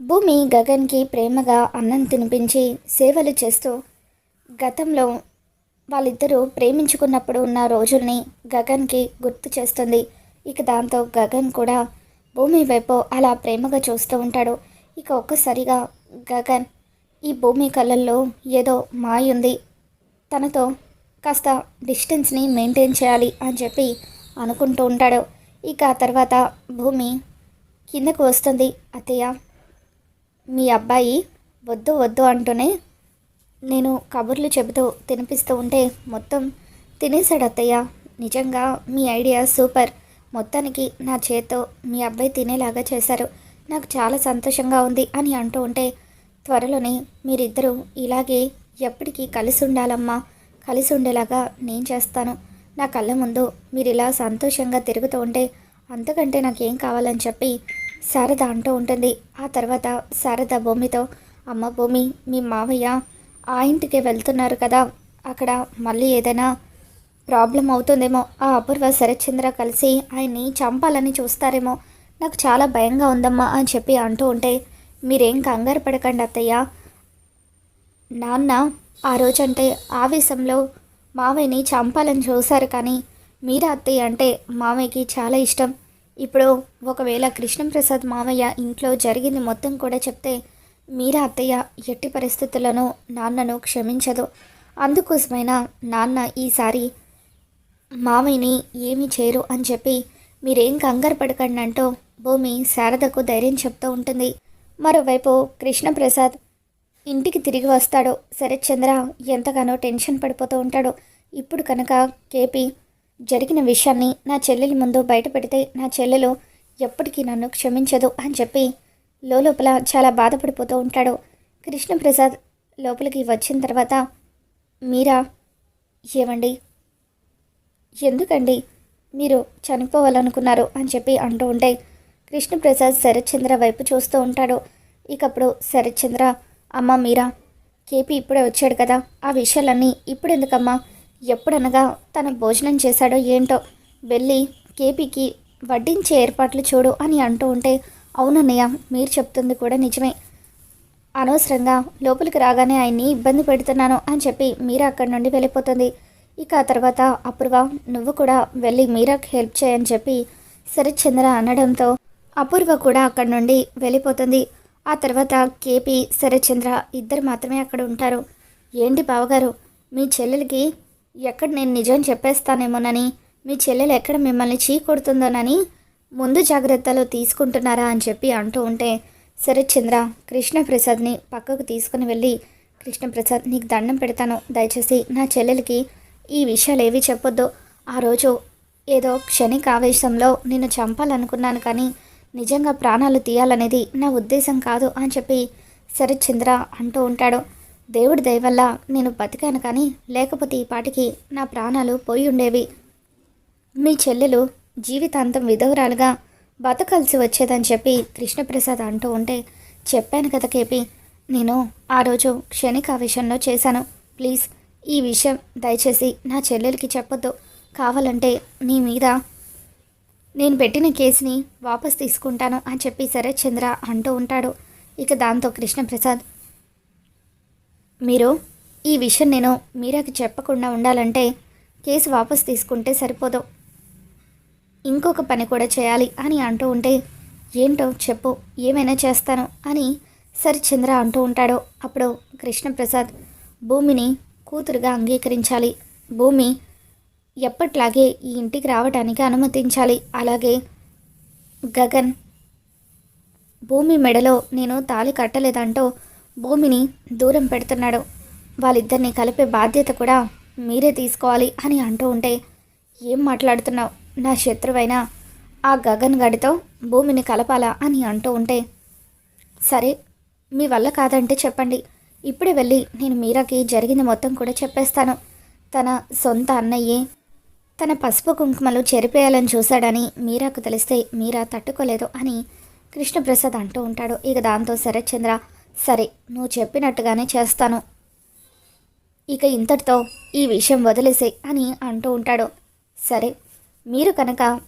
భూమి గగన్కి ప్రేమగా అన్నం తినిపించి సేవలు చేస్తూ గతంలో వాళ్ళిద్దరూ ప్రేమించుకున్నప్పుడు ఉన్న రోజుల్ని గగన్కి గుర్తు చేస్తుంది. ఇక దాంతో గగన్ కూడా భూమి వైపు అలా ప్రేమగా చూస్తూ ఉంటాడు. ఇక ఒక్కసారిగా గగన్ ఈ భూమి కళ్ళల్లో ఏదో మాయ ఉంది. తనతో కాస్త డిస్టెన్స్ని మెయింటైన్ చేయాలి అని చెప్పి అనుకుంటూ ఉంటాడు. ఇక ఆ తర్వాత భూమి కిందకు వస్తుంది. అత్తయ్య మీ అబ్బాయి వద్దు వద్దు అంటూనే నేను కబుర్లు చెబుతూ తినిపిస్తూ ఉంటే మొత్తం తినేసాడు అత్తయ్య. నిజంగా మీ ఐడియా సూపర్. మొత్తానికి నా చేత్తో మీ అబ్బాయి తినేలాగా చేశారు. నాకు చాలా సంతోషంగా ఉంది అని అంటూ ఉంటే త్వరలోనే మీరిద్దరూ ఇలాగే ఎప్పటికీ కలిసి ఉండాలమ్మా. కలిసి ఉండేలాగా నేను చేస్తాను. నా కళ్ళ ముందు మీరు ఇలా సంతోషంగా తిరుగుతూ ఉంటే అంతకంటే నాకేం కావాలని చెప్పి శారద అంటూ ఉంటుంది. ఆ తర్వాత శారద భూమితో అమ్మ భూమి మీ మావయ్య ఆ ఇంటికి వెళ్తున్నారు కదా. అక్కడ మళ్ళీ ఏదైనా ప్రాబ్లం అవుతుందేమో. ఆ అపూర్వ శరత్చంద్ర కలిసి ఆయన్ని చంపాలని చూస్తారేమో. నాకు చాలా భయంగా ఉందమ్మా అని చెప్పి అంటూ ఉంటే మీరేం కంగారు పడకండి అత్తయ్య. నాన్న ఆ రోజంటే ఆవేశంలో మావయ్యని చంపాలని చూశారు కానీ మీరా అత్తయ్య అంటే మావయ్యకి చాలా ఇష్టం. ఇప్పుడు ఒకవేళ కృష్ణప్రసాద్ మామయ్య ఇంట్లో జరిగింది మొత్తం కూడా చెప్తే మీరా అత్తయ్య ఎట్టి పరిస్థితులను నాన్నను క్షమించదు. అందుకోసమైనా నాన్న ఈసారి మామయ్యని ఏమీ చేయరు అని చెప్పి మీరేం కంగారు పడకండి అంటూ భూమి శారదకు ధైర్యం చెప్తూ ఉంటుంది. మరోవైపు కృష్ణప్రసాద్ ఇంటికి తిరిగి వస్తాడు. శరత్చంద్ర ఎంతగానో టెన్షన్ పడిపోతూ ఉంటాడు. ఇప్పుడు కనుక కేపీ జరిగిన విషయాన్ని నా చెల్లెలి ముందు బయట పెడితే నా చెల్లెలు ఎప్పటికీ నన్ను క్షమించదు అని చెప్పి లోపల చాలా బాధపడిపోతూ ఉంటాడు. కృష్ణప్రసాద్ లోపలికి వచ్చిన తర్వాత మీరా? ఏమండి ఎందుకండి? మీరు చనిపోవాలనుకున్నారు అని చెప్పి అంటూ ఉంటే కృష్ణప్రసాద్ శరత్చంద్ర వైపు చూస్తూ ఉంటాడు. ఇకప్పుడు శరత్చంద్ర అమ్మ మీరా? కేపీ ఇప్పుడే వచ్చాడు కదా ఆ విషయాలన్నీ ఇప్పుడు ఎందుకమ్మా ఎప్పుడనగా తన భోజనం చేశాడో ఏంటో వెళ్ళి కేపీకి వడ్డించే ఏర్పాట్లు చూడు అని అంటూ ఉంటే అవునన్నయ్య మీరు చెప్తుంది కూడా నిజమే. అనవసరంగా లోపలికి రాగానే ఆయన్ని ఇబ్బంది పెడుతున్నాను అని చెప్పి మీరా అక్కడి నుండి వెళ్ళిపోతుంది. ఇక ఆ తర్వాత అపూర్వ నువ్వు కూడా వెళ్ళి మీరాకి హెల్ప్ చేయని చెప్పి శరత్చంద్ర అనడంతో అపూర్వ కూడా అక్కడి నుండి వెళ్ళిపోతుంది. ఆ తర్వాత కేపీ శరత్చంద్ర ఇద్దరు మాత్రమే అక్కడ ఉంటారు. ఏంటి బావగారు మీ చెల్లెలకి ఎక్కడ నేను నిజం చెప్పేస్తానేమోనని? మీ చెల్లెలు ఎక్కడ మిమ్మల్ని చీ కొడుతుందోనని ముందు జాగ్రత్తలు తీసుకుంటున్నారా అని చెప్పి అంటూ ఉంటే శరత్చంద్ర కృష్ణప్రసాద్ని పక్కకు తీసుకుని వెళ్ళి కృష్ణప్రసాద్ నీకు దండం పెడతాను. దయచేసి నా చెల్లెలకి ఈ విషయాలు ఏవి చెప్పొద్దు. ఆ రోజు ఏదో క్షణిక ఆవేశంలో నిన్ను చంపాలనుకున్నాను కానీ నిజంగా ప్రాణాలు తీయాలనేది నా ఉద్దేశం కాదు అని చెప్పి శరత్చంద్ర అంటూ ఉంటాడు. దేవుడి దయవల్ల నేను బతికాను కానీ లేకపోతే ఈ పాటికి నా ప్రాణాలు పోయి ఉండేవి. మీ చెల్లెలు జీవితాంతం విధవరాలుగా బతకాల్సి వచ్చేదని చెప్పి కృష్ణప్రసాద్ అంటూ ఉంటే చెప్పాను కదా కేపీ నేను ఆ రోజు క్షణికావేశంలో చేశాను. ప్లీజ్ ఈ విషయం దయచేసి నా చెల్లెలకి చెప్పొద్దు. కావాలంటే నీ మీద నేను పెట్టిన కేసుని వాపస్ తీసుకుంటాను అని చెప్పి శరత్ చంద్ర అంటూ ఉంటాడు. ఇక దాంతో కృష్ణప్రసాద్ మీరు ఈ విషయం నేను మీరాకి చెప్పకుండా ఉండాలంటే కేసు వాపస్ తీసుకుంటే సరిపోదు. ఇంకొక పని కూడా చేయాలి అని అంటూ ఉంటే ఏంటో చెప్పు ఏమైనా చేస్తాను అని సరిచంద్ర అంటూ ఉంటాడు. అప్పుడు కృష్ణప్రసాద్ భూమిని కూతురుగా అంగీకరించాలి. భూమి ఎప్పట్లాగే ఈ ఇంటికి రావడానికి అనుమతించాలి. అలాగే గగన్ భూమి మెడలో నేను తాళి కట్టలేదంటూ భూమిని దూరం పెడుతున్నాడు. వాళ్ళిద్దరిని కలిపే బాధ్యత కూడా మీరే తీసుకోవాలి అని అంటూ ఉంటే ఏం మాట్లాడుతున్నావు? నా శత్రువైన? ఆ గగన్ గడితో భూమిని కలపాలా అని అంటూ ఉంటే సరే మీ వల్ల కాదంటే చెప్పండి. ఇప్పుడే వెళ్ళి నేను మీరాకి జరిగింది మొత్తం కూడా చెప్పేస్తాను. తన సొంత అన్నయ్యే తన పసుపు కుంకుమలు చెరిపేయాలని చూశాడని మీరాకు తెలిస్తే మీరా తట్టుకోలేదు అని కృష్ణప్రసాద్ అంటూ ఉంటాడు. ఇక దాంతో శరత్చంద్ర సరే నువ్వు చెప్పినట్టుగానే చేస్తాను. ఇక ఇంతటితో ఈ విషయం వదిలేసే అని అంటూ ఉంటాడు. సరే మీరు కనుక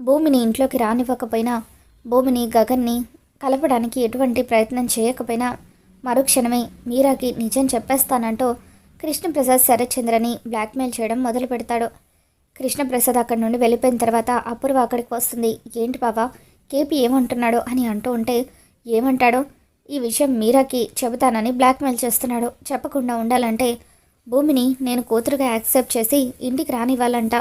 భూమిని ఇంట్లోకి రానివ్వకపోయినా భూమిని గగన్ని కలపడానికి ఎటువంటి ప్రయత్నం చేయకపోయినా మరుక్షణమే మీరాకి నిజం చెప్పేస్తానంటూ కృష్ణప్రసాద్ శరత్చంద్రని బ్లాక్మెయిల్ చేయడం మొదలు పెడతాడు. కృష్ణప్రసాద్ అక్కడి నుండి వెళ్ళిపోయిన తర్వాత అపూర్వ అక్కడికి వస్తుంది. ఏంటి బావా కేపీ ఏమంటున్నాడు? అని అంటూ ఉంటే ఏమంటాడో? ఈ విషయం మీరాకి చెబుతానని బ్లాక్మెయిల్ చేస్తున్నాడు. చెప్పకుండా ఉండాలంటే భూమిని నేను కూతురుగా యాక్సెప్ట్ చేసి ఇంటికి రానివ్వాలంట.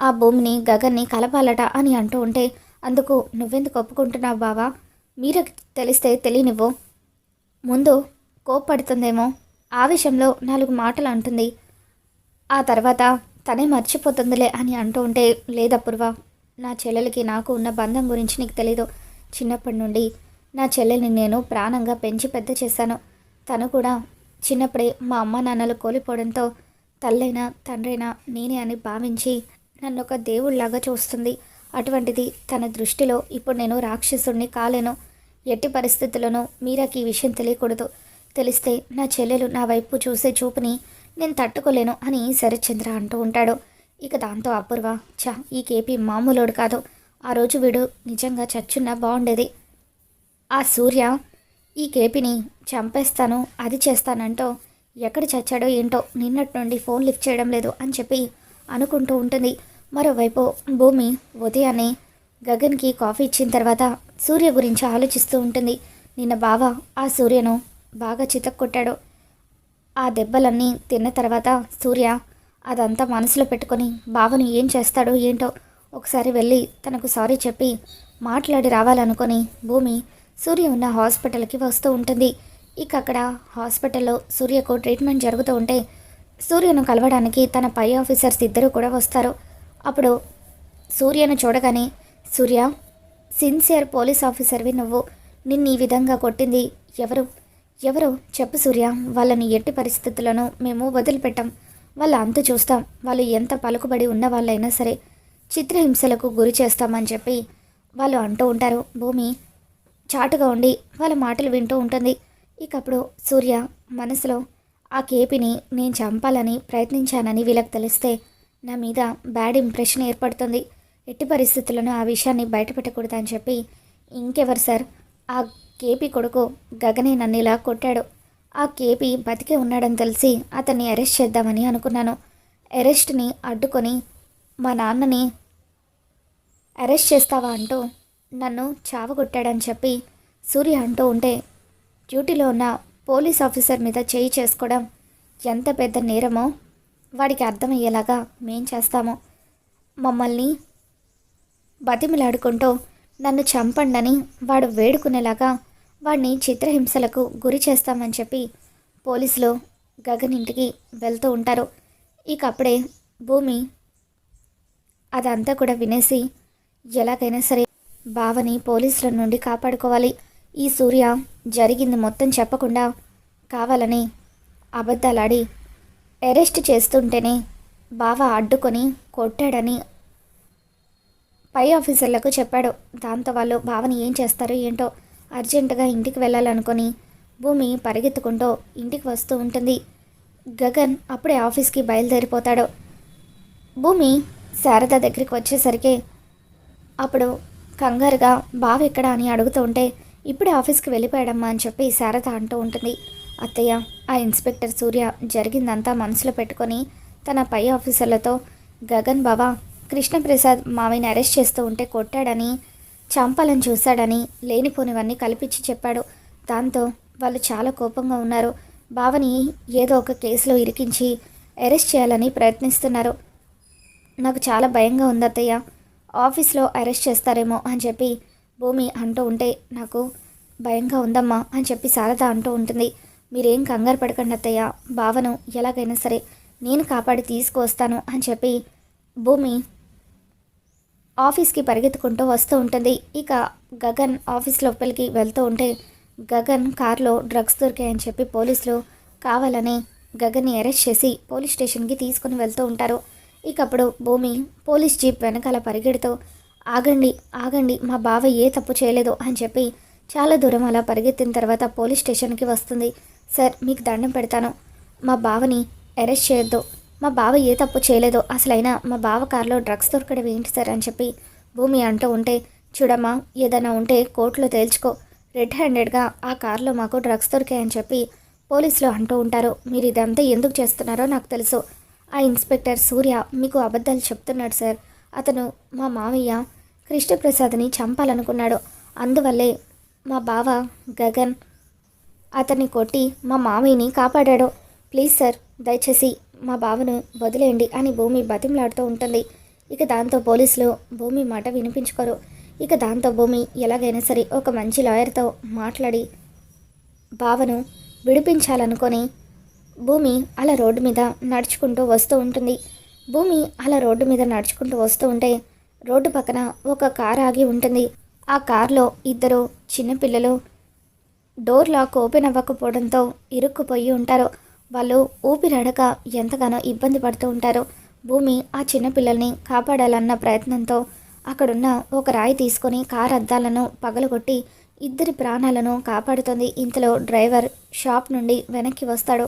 ఆ భూమిని గగన్ని కలపాలట అని అంటూ ఉంటే అందుకు నువ్వెందుకు ఒప్పుకుంటున్నావు బావా? మీరు తెలిస్తే తెలియనివ్వు. ముందు కోప్పడుతుందేమో. ఆ విషయంలో నాలుగు మాటలు అంటుంది. ఆ తర్వాత తనే మర్చిపోతుందిలే అని అంటూ ఉంటే లేదప్పుర్వా నా చెల్లెలకి నాకు ఉన్న బంధం గురించి నీకు తెలీదు. చిన్నప్పటి నుండి నా చెల్లెల్ని నేను ప్రాణంగా పెంచి పెద్ద చేశాను. తను కూడా చిన్నప్పుడే మా అమ్మ నాన్నలు కోల్పోవడంతో తల్లైనా తండ్రైనా నేనే అని భావించి నన్ను ఒక దేవుళ్ళాగా చూస్తుంది. అటువంటిది తన దృష్టిలో ఇప్పుడు నేను రాక్షసుడిని కాలేను. ఎట్టి పరిస్థితుల్లోనూ మీరాకి ఈ విషయం తెలియకూడదు. తెలిస్తే నా చెల్లెలు నా వైపు చూసే చూపుని నేను తట్టుకోలేను అని శరత్చంద్ర అంటూ ఉంటాడు. ఇక దాంతో అపూర్వ చా ఈ కేపీ మామూలోడు కాదు. ఆ రోజు వీడు నిజంగా చచ్చున్నా బాగుండేది ఆ సూర్య ఈ కేపీని చంపేస్తాను అది చేస్తానంటో ఎక్కడ చచ్చాడో ఏంటో నిన్నటి నుండి ఫోన్ లిఫ్ట్ చేయడం లేదు అని చెప్పి అనుకుంటూ ఉంటుంది. మరోవైపు భూమి ఉదయాన్నే గగన్కి కాఫీ ఇచ్చిన తర్వాత సూర్య గురించి ఆలోచిస్తూ ఉంటుంది. నిన్న బావ ఆ సూర్యను బాగా చితక్కొట్టాడు. ఆ దెబ్బలన్నీ తిన్న తర్వాత సూర్య అదంతా మనసులో పెట్టుకొని బావను ఏం చేస్తాడో ఏంటో ఒకసారి వెళ్ళి తనకు సారీ చెప్పి మాట్లాడి రావాలనుకొని భూమి సూర్య ఉన్న హాస్పిటల్కి వస్తూ ఉంటుంది. ఇక అక్కడ హాస్పిటల్లో సూర్యకు ట్రీట్మెంట్ జరుగుతూ ఉంటే సూర్యను కలవడానికి తన పై ఆఫీసర్స్ ఇద్దరు కూడా వస్తారు. అప్పుడు సూర్యను చూడగానే సూర్య సిన్సియర్ పోలీస్ ఆఫీసర్వి నువ్వు. నిన్ను ఈ విధంగా కొట్టింది ఎవరు? ఎవరు? చెప్పు సూర్య. వాళ్ళని ఎట్టి పరిస్థితులను మేము వదిలిపెట్టాం. వాళ్ళ అంతు చూస్తాం. వాళ్ళు ఎంత పలుకుబడి ఉన్న వాళ్ళైనా సరే చిత్రహింసలకు గురి చేస్తామని చెప్పి వాళ్ళు అంటూ ఉంటారు. భూమి చాటుగా ఉండి వాళ్ళ మాటలు వింటూ ఉంటుంది. ఇకప్పుడు సూర్య మనసులో ఆ కేపిని నేను చంపాలని ప్రయత్నించానని వీళ్ళకి తెలిస్తే నా మీద బ్యాడ్ ఇంప్రెషన్ ఏర్పడుతుంది. ఎట్టి పరిస్థితులను ఆ విషయాన్ని బయటపెట్టకూడదని చెప్పి ఇంకెవరు సార్? ఆ కేపీ కొడుకు గగనే నన్ను ఇలా కొట్టాడు. ఆ కేపీ బతికే ఉన్నాడని తెలిసి అతన్ని అరెస్ట్ చేద్దామని అనుకున్నాను. అరెస్ట్ని అడ్డుకొని మా నాన్నని అరెస్ట్ చేస్తావా అంటూ నన్ను చావగొట్టాడని చెప్పి సూర్య అంటూ ఉంటే డ్యూటీలో ఉన్న పోలీస్ ఆఫీసర్ మీద చేయి చేసుకోవడం ఎంత పెద్ద నేరమో వాడికి అర్థమయ్యేలాగా మేం చేస్తాము. మమ్మల్ని బతిమిలాడుకుంటూ నన్ను చంపండని వాడు వేడుకునేలాగా వాడిని చిత్రహింసలకు గురి చేస్తామని చెప్పి పోలీసులు గగన్ ఇంటికి వెళ్తూ ఉంటారు. ఇక అప్పుడే భూమి అదంతా కూడా వినేసి ఎలాగైనా సరే బావని పోలీసుల నుండి కాపాడుకోవాలి. ఈ సూర్య జరిగింది మొత్తం చెప్పకుండా కావాలని అబద్ధాలాడి అరెస్ట్ చేస్తుంటేనే బావ అడ్డుకొని కొట్టాడని పై ఆఫీసర్లకు చెప్పాడు. దాంతో వాళ్ళు బావని ఏం చేస్తారో ఏంటో అర్జెంటుగా ఇంటికి వెళ్ళాలనుకొని భూమి పరిగెత్తుకుంటూ ఇంటికి వస్తూ ఉంటుంది. గగన్ అప్పుడే ఆఫీస్కి బయలుదేరిపోతాడు. భూమి శారద దగ్గరికి వచ్చేసరికి అప్పుడు కంగారుగా బావ ఎక్కడ అని అడుగుతూ ఉంటే ఇప్పుడే ఆఫీస్కి వెళ్ళిపోయాడమ్మా అని చెప్పి శారద అంటూ ఉంటుంది. అత్తయ్య ఆ ఇన్స్పెక్టర్ సూర్య జరిగిందంతా మనసులో పెట్టుకొని తన పై ఆఫీసర్లతో గగన్ బాబా కృష్ణప్రసాద్ మావిని అరెస్ట్ చేస్తూ ఉంటే కొట్టాడని చంపాలని చూశాడని లేనిపోనివన్నీ కల్పించి చెప్పాడు. దాంతో వాళ్ళు చాలా కోపంగా ఉన్నారు. బావని ఏదో ఒక కేసులో ఇరికించి అరెస్ట్ చేయాలని ప్రయత్నిస్తున్నారు. నాకు చాలా భయంగా ఉంది అత్తయ్య. ఆఫీస్లో అరెస్ట్ చేస్తారేమో అని చెప్పి భూమి అంటూ ఉంటే నాకు భయంగా ఉందమ్మా అని చెప్పి శారద అంటూ ఉంటుంది. మీరేం కంగారు పడకండి అత్తయ్య భావను ఎలాగైనా సరే నేను కాపాడి తీసుకువస్తాను అని చెప్పి భూమి ఆఫీస్కి పరిగెత్తుకుంటూ వస్తూ ఉంటుంది. ఇక గగన్ ఆఫీస్ లోపలికి వెళ్తూ ఉంటే గగన్ కార్లో డ్రగ్స్ దొరికాయని చెప్పి పోలీసులు కావాలని గగన్ని అరెస్ట్ చేసి పోలీస్ స్టేషన్కి తీసుకుని వెళ్తూ ఉంటారు. ఇకప్పుడు భూమి పోలీస్ జీప్ వెనకాల పరిగెడుతూ ఆగండి ఆగండి మా బావ ఏ తప్పు చేయలేదు అని చెప్పి చాలా దూరం అలా పరిగెత్తిన తర్వాత పోలీస్ స్టేషన్కి వస్తుంది. సార్ మీకు దండం పెడతాను. మా బావని అరెస్ట్ చేయొద్దు. మా బావ ఏ తప్పు చేయలేదు అసలైనా మా బావ కారులో డ్రగ్స్ దొరకడం ఏంటి సార్ అని చెప్పి భూమి అంటూ ఉంటే చూడమ్మా ఏదైనా ఉంటే కోర్టులో తేల్చుకో. రెడ్ హ్యాండెడ్గా ఆ కార్లో మాకు డ్రగ్స్ దొరికాయని చెప్పి పోలీసులు అంటూ ఉంటారు. మీరు ఇదంతా ఎందుకు చేస్తున్నారో నాకు తెలుసు. ఆ ఇన్స్పెక్టర్ సూర్య మీకు అబద్ధాలు చెప్తున్నాడు సార్. అతను మా మావయ్య కృష్ణప్రసాద్ని చంపాలనుకున్నాడు. అందువల్లే మా బావ గగన్ అతన్ని కొట్టి మా మామయ్యని కాపాడాడు. ప్లీజ్ సార్ దయచేసి మా బావను వదిలేయండి అని భూమి బతిమలాడుతూ ఉంటుంది. ఇక దాంతో పోలీసులు భూమి మాట వినిపించుకోరు. ఇక దాంతో భూమి ఎలాగైనా సరే ఒక మంచి లాయర్తో మాట్లాడి బావను విడిపించాలనుకొని భూమి అలా రోడ్డు మీద నడుచుకుంటూ వస్తూ ఉంటుంది. భూమి అలా రోడ్డు మీద నడుచుకుంటూ వస్తూ ఉంటే రోడ్డు పక్కన ఒక కార్ ఆగి ఉంటుంది. ఆ కార్లో ఇద్దరు చిన్నపిల్లలు డోర్ లాక్ ఓపెన్ అవ్వకపోవడంతో ఇరుక్కుపోయి ఉంటారు. వాళ్ళు ఊపిరాడక ఎంతగానో ఇబ్బంది పడుతూ ఉంటారు. భూమి ఆ చిన్నపిల్లల్ని కాపాడాలన్న ప్రయత్నంతో అక్కడున్న ఒక రాయి తీసుకొని కార్ అద్దాలను పగలగొట్టి ఇద్దరి ప్రాణాలను కాపాడుతుంది. ఇంతలో డ్రైవర్ షాప్ నుండి వెనక్కి వస్తాడు.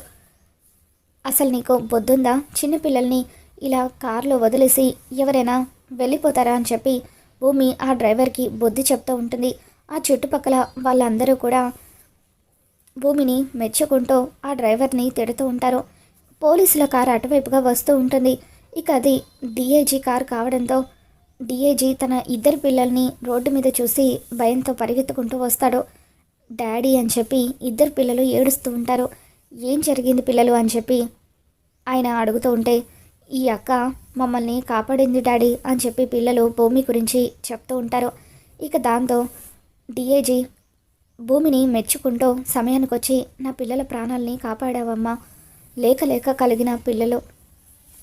అసలు నీకు బొద్దుందా చిన్నపిల్లల్ని ఇలా కారులో వదిలేసి ఎవరైనా వెళ్ళిపోతారా అని చెప్పి భూమి ఆ డ్రైవర్కి బుద్ధి చెప్తూ ఉంటుంది. ఆ చుట్టుపక్కల వాళ్ళందరూ కూడా భూమిని మెచ్చుకుంటూ ఆ డ్రైవర్ని తిడుతూ ఉంటారు. పోలీసుల కారు అటువైపుగా వస్తూ ఉంటుంది. ఇక అది డిఐజీ కార్ కావడంతో డిఐజీ తన ఇద్దరు పిల్లల్ని రోడ్డు మీద చూసి భయంతో పరిగెత్తుకుంటూ వస్తాడు. డాడీ అని చెప్పి ఇద్దరు పిల్లలు ఏడుస్తూ ఉంటారు. ఏం జరిగింది పిల్లలు అని చెప్పి ఆయన అడుగుతూ ఉంటే ఈ అక్క మమ్మల్ని కాపాడింది డాడీ అని చెప్పి పిల్లలు భూమి గురించి చెప్తూ ఉంటారు. ఇక దాంతో డిఏజీ భూమిని మెచ్చుకుంటూ సమయానికి వచ్చి నా పిల్లల ప్రాణాలని కాపాడావమ్మా. లేక లేక కలిగిన పిల్లలు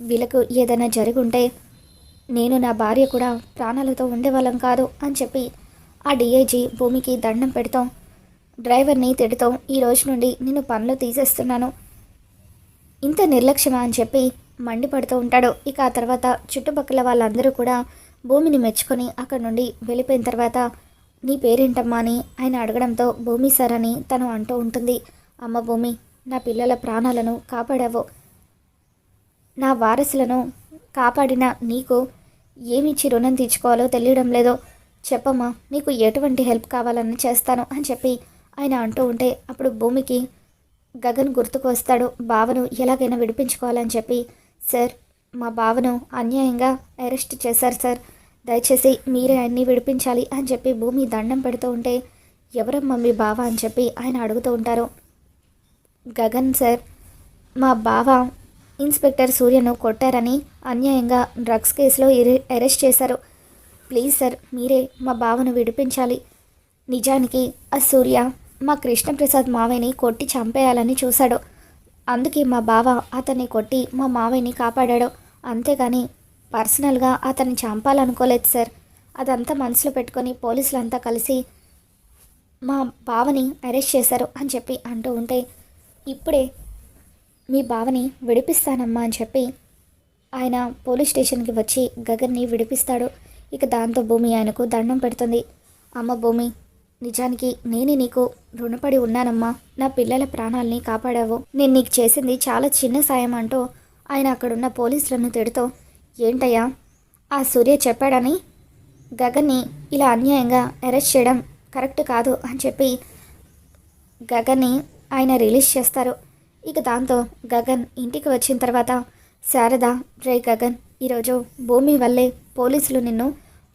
వీళ్ళకు ఏదైనా జరుగుంటే నేను నా భార్య కూడా ప్రాణాలతో ఉండేవాళ్ళం కాదు అని చెప్పి ఆ డిఐజీ భూమికి దండం పెడతాం డ్రైవర్ని తిడతాం ఈ రోజు నుండి నేను పనులు తీసేస్తున్నాను. ఇంత నిర్లక్ష్యమా అని చెప్పి మండిపడుతూ ఉంటాడు. ఇక ఆ తర్వాత చుట్టుపక్కల వాళ్ళందరూ కూడా భూమిని మెచ్చుకొని అక్కడ నుండి వెళ్ళిపోయిన తర్వాత నీ పేరేంటమ్మా అని ఆయన అడగడంతో భూమి సార్ అని తను అంటూ ఉంటుంది. అమ్మ భూమి నా పిల్లల ప్రాణాలను కాపాడావు. నా వారసులను కాపాడిన నీకు ఏమిచ్చి రుణం తీర్చుకోవాలో తెలియడం లేదో. చెప్పమ్మా నీకు ఎటువంటి హెల్ప్ కావాలని చేస్తాను అని చెప్పి ఆయన అంటూ ఉంటే అప్పుడు భూమికి గగన్ గుర్తుకు వస్తాడు. బావను ఎలాగైనా విడిపించుకోవాలని చెప్పి. సార్ మా బావను అన్యాయంగా అరెస్ట్ చేశారు సార్. దయచేసి మీరే ఆయన్ని విడిపించాలి అని చెప్పి భూమి దండం పెడుతూ ఉంటే ఎవరమ్మా మీ బావ అని చెప్పి ఆయన అడుగుతూ ఉంటారు. గగన్ సార్ మా బావ ఇన్స్పెక్టర్ సూర్యను కొట్టారని అన్యాయంగా డ్రగ్స్ కేసులో ఎరె- అరెస్ట్ చేశారు. ప్లీజ్ సార్ మీరే మా బావను విడిపించాలి. నిజానికి ఆ సూర్య మా కృష్ణప్రసాద్ మావయ్యని కొట్టి చంపేయాలని చూశాడు. అందుకే మా బావ అతన్ని కొట్టి మా మావయ్యని కాపాడాడు. అంతేగాని పర్సనల్గా అతన్ని చంపాలనుకోలేదు సార్. అదంతా మనసులో పెట్టుకొని పోలీసులంతా కలిసి మా బావని అరెస్ట్ చేశారు అని చెప్పి అంటూ ఉంటే ఇప్పుడే మీ బావని విడిపిస్తానమ్మా అని చెప్పి ఆయన పోలీస్ స్టేషన్కి వచ్చి గగన్ని విడిపిస్తాడు. ఇక దాంతో భూమి ఆయనకు దండం పెడుతుంది. అమ్మ భూమి నిజానికి నేనే నీకు రుణపడి ఉన్నానమ్మా. నా పిల్లల ప్రాణాల్ని కాపాడావు. నేను నీకు చేసింది చాలా చిన్న సాయం అంటూ ఆయన అక్కడున్న పోలీసులను తిడుతూ ఏంటయ్యా? ఆ సూర్య చెప్పాడని గగన్ని ఇలా అన్యాయంగా అరెస్ట్ చేయడం కరెక్ట్ కాదు అని చెప్పి గగన్ని ఆయన రిలీజ్ చేస్తారు. ఇక దాంతో గగన్ ఇంటికి వచ్చిన తర్వాత శారద రే గగన్ ఈరోజు భూమి వల్లే పోలీసులు నిన్ను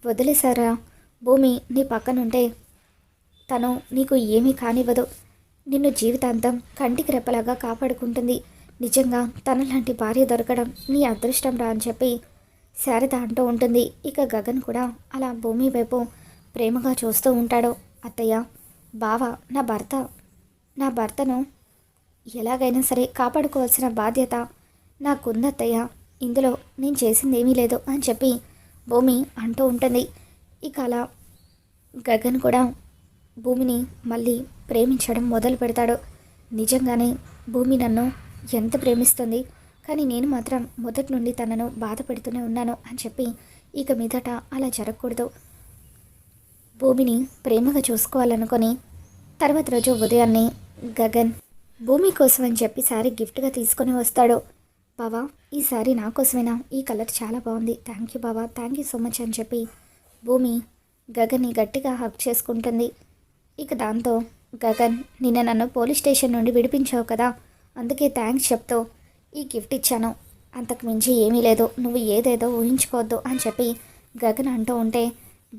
వదిలేశారా? భూమి నీ పక్కనుంటే తను నీకు ఏమీ కానివ్వదు. నిన్ను జీవితాంతం కంటికి రెప్పలాగా కాపాడుకుంటుంది. నిజంగా తనలాంటి భార్య దొరకడం నీ అదృష్టం రా అని చెప్పి శారద అంటూ ఉంటుంది. ఇక గగన్ కూడా అలా భూమి వైపు ప్రేమగా చూస్తూ ఉంటాడు. అత్తయ్య బావ నా భర్త నా భర్తను ఎలాగైనా సరే కాపాడుకోవాల్సిన బాధ్యత నాకుందత్తయ్య ఇందులో నేను చేసింది ఏమీ లేదు అని చెప్పి భూమి అంటూ ఉంటుంది. ఇక అలా గగన్ కూడా భూమిని మళ్ళీ ప్రేమించడం మొదలు పెడతాడు. నిజంగానే భూమి నన్ను ఎంత ప్రేమిస్తుంది? కానీ నేను మాత్రం మొదటి నుండి తనను బాధ పెడుతూనే ఉన్నాను అని చెప్పి ఇక మీదట అలా జరగకూడదు. భూమిని ప్రేమగా చూసుకోవాలనుకొని తర్వాత రోజు ఉదయాన్నే గగన్ భూమి కోసం అని చెప్పి శారీ గిఫ్ట్గా తీసుకొని వస్తాడు. బావా ఈ శారీ నా కోసమేనా? ఈ కలర్ చాలా బాగుంది. థ్యాంక్ యూ బావా థ్యాంక్ యూ సో మచ్ అని చెప్పి భూమి గగన్ని గట్టిగా హక్ చేసుకుంటుంది. ఇక దాంతో గగన్ నిన్న నన్ను పోలీస్ స్టేషన్ నుండి విడిపించావు కదా అందుకే థ్యాంక్స్ చెప్తూ ఈ గిఫ్ట్ ఇచ్చాను. అంతకు మించి ఏమీ లేదు. నువ్వు ఏదేదో ఊహించుకోవద్దు అని చెప్పి గగన్ అంటూ ఉంటే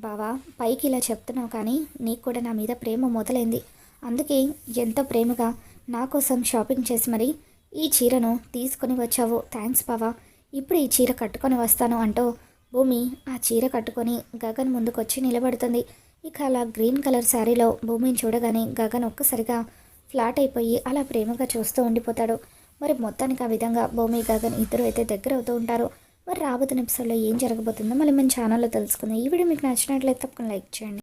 బావా పైకి ఇలా చెప్తున్నావు కానీ నీకు కూడా నా మీద ప్రేమ మొదలైంది. అందుకే ఎంతో ప్రేమగా నా కోసం షాపింగ్ చేసి మరి ఈ చీరను తీసుకొని వచ్చావు. థ్యాంక్స్ బావా. ఇప్పుడు ఈ చీర కట్టుకొని వస్తాను అంటూ భూమి ఆ చీర కట్టుకొని గగన్ ముందుకొచ్చి నిలబడుతుంది. ఇక అలా గ్రీన్ కలర్ శారీలో భూమిని చూడగానే గగన్ ఒక్కసారిగా ఫ్లాట్ అయిపోయి అలా ప్రేమగా చూస్తూ ఉండిపోతాడు. మరి మొత్తానికి ఆ విధంగా భూమి గగన్ ఇద్దరు అయితే దగ్గర అవుతూ ఉంటారు. మరి రాబోతున్న ఎపిసోడ్లో ఏం జరగబోతుందో మళ్ళీ మన ఛానల్లో తెలుసుకుందాం. ఈ వీడియో మీకు నచ్చినట్లయితే తప్పకుండా లైక్ చేయండి.